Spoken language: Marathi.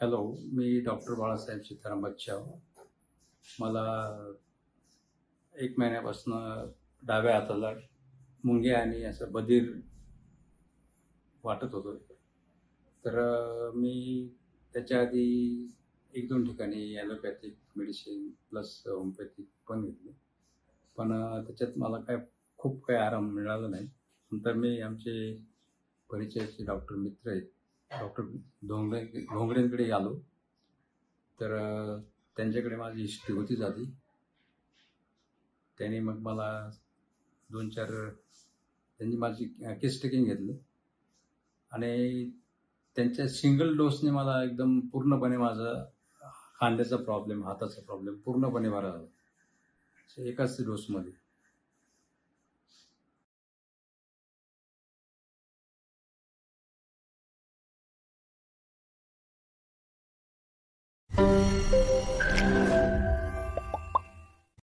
हॅलो मी डॉक्टर बाळासाहेब सीताराम बच्चाव मला एक महिन्यापासून डाव्या हाताला मुंगे आणि असं बधीर वाटत होतो. तर मी त्याच्या आधी एक दोन ठिकाणी ॲलोपॅथिक मेडिसिन प्लस होमिओपॅथिक पण घेतली. पण त्याच्यात मला काय खूप काही आराम मिळाला नाही. नंतर मी आमचे परिचयाचे डॉक्टर मित्र आहेत. डॉक्टर धोंगडे धोंगडेंकडे आलो. तर त्यांच्याकडे माझी हिस्ट्री होतीच आधी त्यांनी मग मला दोन चार त्यांनी माझी केस टेकिंग घेतली. आणि त्यांच्या सिंगल डोसने मला एकदम पूर्णपणे माझा खांद्याचा प्रॉब्लेम हाताचा प्रॉब्लेम पूर्णपणे बरा झाला. एकाच डोसमध्ये.